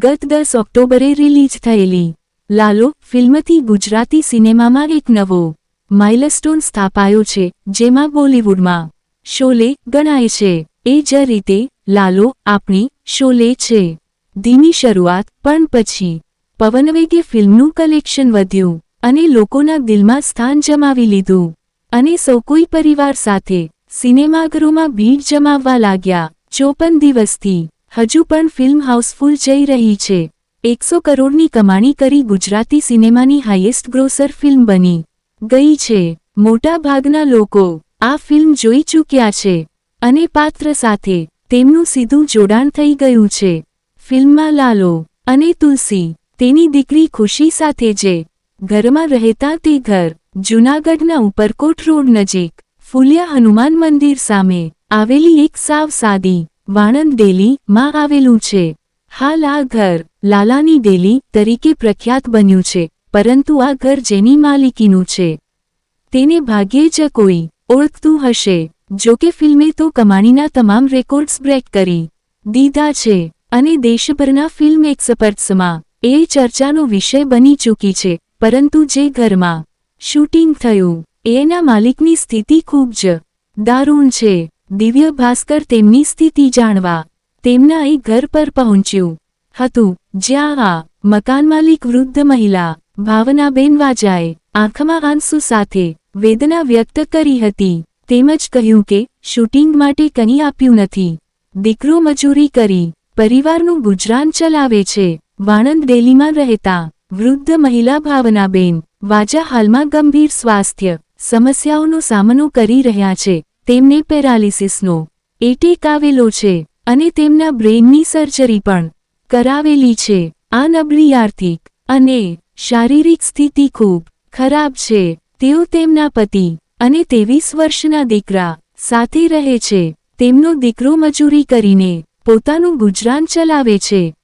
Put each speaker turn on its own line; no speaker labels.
ગત દસ ઓક્ટોબરે રિલીઝ થયેલી. લાલો, ફિલ્મથી ગુજરાતી સિનેમામાં એક નવો માઇલસ્ટોન સ્થાપાયો છે, જેમાં બોલિવૂડમાં શોલે ગણાય છે. એ જ રીતે, લાલો, આપણી શોલે છે. ધીમી શરૂઆત, પણ પછી. પવનવેગે ફિલ્મનું કલેક્શન વધ્યું, અને લોકોના દિલમાં સ્થાન જમાવી લીધું. અને સૌ કોઈ પરિવાર સાથે સિનેમાઘરોમાં ભીડ જમાવવા લાગ્યા. ચોપન દિવસથી હજુ પણ ફિલ્મ હાઉસફુલ જઈ રહી છે. એકસો કરોડની કમાણી કરી ગુજરાતી સિનેમાની હાઈએસ્ટ ગ્રોસર ફિલ્મ બની. ગઈ છે. મોટા ભાગના લોકો આ ફિલ્મ જોઈ ચૂક્યા છે. અને પાત્ર સાથે તેમનું સીધું જોડાણ થઈ ગયું છે. ફિલ્મમાં લાલો અને તુલસી, તેની દીકરી ખુશી સાથે જે ઘરમાં રહેતા તે ઘર, જૂનાગઢના ઉપરકોટ રોડ નજીક, ફુલિયા હનુમાન મંદિર સામે આવેલી એક સાવ સાદી વાણંદ દેલી માં આવેલું છે. હાલ આ ઘર લાલાની ડેલી તરીકે પ્રખ્યાત બન્યું છે, પરંતુ આ ઘર જેની માલિકીનું છે. તેને ભાગ્યે જ કોઈ ઓળખતું હશે, જો કે ફિલ્મે તો કમાણીના તમામ રેકોર્ડ્સ બ્રેક કરી દીધા છે, અને દેશભરના ફિલ્મ એક્સપર્ટ્સમાં એ ચર્ચાનો વિષય બની ચૂકી છે, પરંતુ જે ઘરમાં શૂટિંગ થયું, એના માલિકની સ્થિતિ ખૂબ જ દારૂણ છે. દિવ્ય ભાસ્કર તેમની સ્થિતિ જાણવા તેમના એ ઘર પર પહોંચ્યું હતું, જ્યાં આ મકાન માલિક વૃદ્ધ મહિલા ભાવનાબેન વાજાએ આંખમાં આંસુ સાથે વેદના વ્યક્ત કરી હતી, તેમજ કહ્યું કે શૂટિંગ માટે કંઈ આપ્યું નથી. દીકરો મજૂરી કરી પરિવારનું ગુજરાન ચલાવે છે. વાણંદ ડેલીમાં રહેતા વૃદ્ધ મહિલા ભાવનાબેન વાજા હાલમાં ગંભીર સ્વાસ્થ્ય સમસ્યાઓનો સામનો કરી રહ્યા છે. તેમને પેરાલિસિસનો એટેક આવેલો છે અને તેમના બ્રેઇનની સર્જરી પણ કરાવેલી છે. આ નબળી આર્થિક અને શારીરિક સ્થિતિ ખૂબ ખરાબ છે. તેઓ તેમના પતિ અને ત્રેવીસ વર્ષના દીકરા સાથે રહે છે. તેમનો દીકરો મજૂરી કરીને પોતાનું ગુજરાન ચલાવે છે.